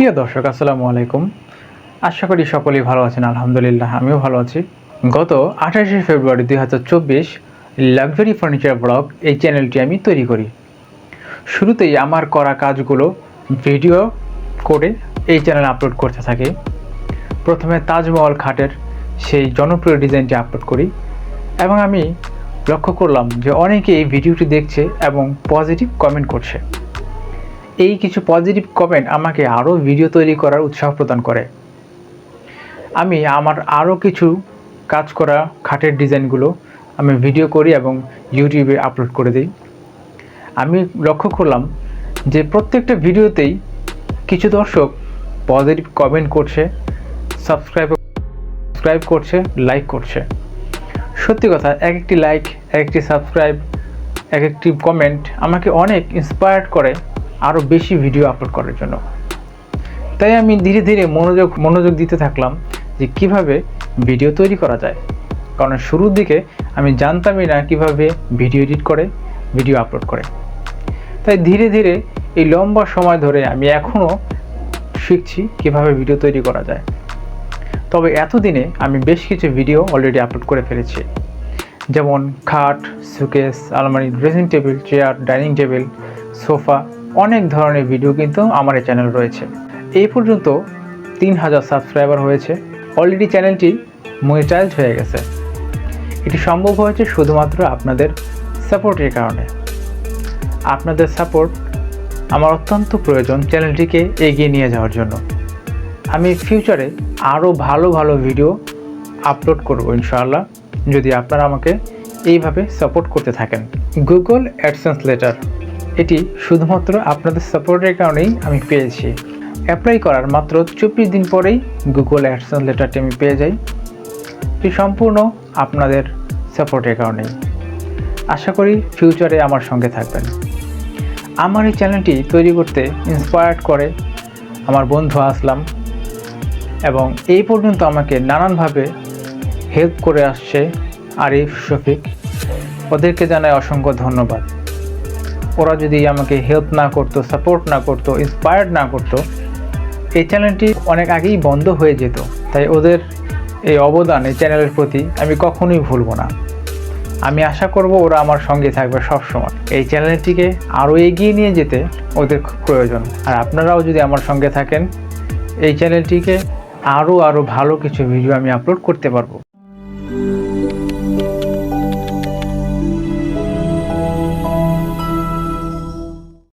প্রিয় দর্শক, আসসালামু আলাইকুম। আশা করি সকলেই ভালো আছেন, আলহামদুলিল্লাহ, আমিও ভালো আছি। গত আঠাশে ফেব্রুয়ারি দুই হাজার চব্বিশ লাক্সারি ফার্নিচার ব্লগ এই চ্যানেলটি আমি তৈরি করি। শুরুতেই আমার করা কাজগুলো ভিডিও করে এই চ্যানেলে আপলোড করতে থাকি। প্রথমে তাজমহল খাটের সেই জনপ্রিয় ডিজাইনটি আপলোড করি এবং আমি লক্ষ্য করলাম যে অনেকে এই ভিডিওটি দেখছে এবং পজিটিভ কমেন্ট করছে। এই কিছু পজিটিভ কমেন্ট আমাকে আরও ভিডিও তৈরি করার উৎসাহ প্রদান করে। আমি আমার আরও কিছু কাজ করা খাটের ডিজাইনগুলো আমি ভিডিও করি এবং ইউটিউবে আপলোড করে দিই। আমি লক্ষ্য করলাম যে প্রত্যেকটা ভিডিওতেই কিছু দর্শক পজিটিভ কমেন্ট করছে সাবস্ক্রাইব সাবস্ক্রাইব করছে লাইক করছে। সত্যি কথা, এক একটি লাইক এক একটি সাবস্ক্রাইব এক একটি কমেন্ট আমাকে অনেক ইন্সপায়ার্ড করে। আরও বেশি ভিডিও আপলোড করার জন্য। তাই আমি ধীরে ধীরে মনোযোগ মনোযোগ দিতে থাকলাম যে কীভাবে ভিডিও তৈরি করা যায়। কারণ শুরুর দিকে আমি জানতামই না কীভাবে ভিডিও এডিট করে ভিডিও আপলোড করে। তাই ধীরে ধীরে এই লম্বা সময় ধরে আমি এখনও শিখছি কীভাবে ভিডিও তৈরি করা যায়। তবে এতদিনে আমি বেশ কিছু ভিডিও অলরেডি আপলোড করে ফেলেছি। যেমন খাট সুকেস আলমারি dressing table chair dining table sofa অনেক ধরনের ভিডিও কিন্তু আমার এই চ্যানেল রয়েছে। এই পর্যন্ত তিন হাজার সাবস্ক্রাইবার হয়েছে। অলরেডি চ্যানেলটি মনিটাইজড হয়ে গেছে। এটি সম্ভব হয়েছে শুধুমাত্র আপনাদের সাপোর্টের কারণে। আপনাদের সাপোর্ট আমার অত্যন্ত প্রয়োজন চ্যানেলটিকে এগিয়ে নিয়ে যাওয়ার জন্য। আমি ফিউচারে আরও ভালো ভালো ভিডিও আপলোড করব ইনশাআল্লাহ। যদি আপনারা আমাকে এইভাবে সাপোর্ট করতে থাকেন গুগল অ্যাডসেন্স লেটার এটি শুধুমাত্র আপনাদের সাপোর্টের কারণেই আমি পেয়েছি। অ্যাপ্লাই করার মাত্র চব্বিশ দিন পরেই গুগল অ্যাডসন লেটারটি আমি পেয়ে যাই। এটি সম্পূর্ণ আপনাদের সাপোর্টের কারণেই। আশা করি ফিউচারে আমার সঙ্গে থাকবেন। আমার এই চ্যানেলটি তৈরি করতে ইন্সপায়ার্ড করে আমার বন্ধু আসলাম এবং এই পর্যন্ত আমাকে নানানভাবে হেল্প করে আসছে আরিফ শফিক। ওদেরকে জানাই অসংখ্য ধন্যবাদ। ওরা যদি আমাকে হেল্প না করতো সাপোর্ট না করতো ইন্সপায়ার্ড না করতো, এই চ্যানেলটি অনেক আগেই বন্ধ হয়ে যেত। তাই ওদের এই অবদান, এই চ্যানেলের প্রতি আমি কখনোই ভুলব না। আমি আশা করব ওরা আমার সঙ্গে থাকবে সব সময় এই চ্যানেলটিকে আরও এগিয়ে নিয়ে যেতে ওদের খুব প্রয়োজন। আর আপনারাও যদি আমার সঙ্গে থাকেন, এই চ্যানেলটিকে আরও আরও ভালো কিছু ভিডিও আমি আপলোড করতে পারব।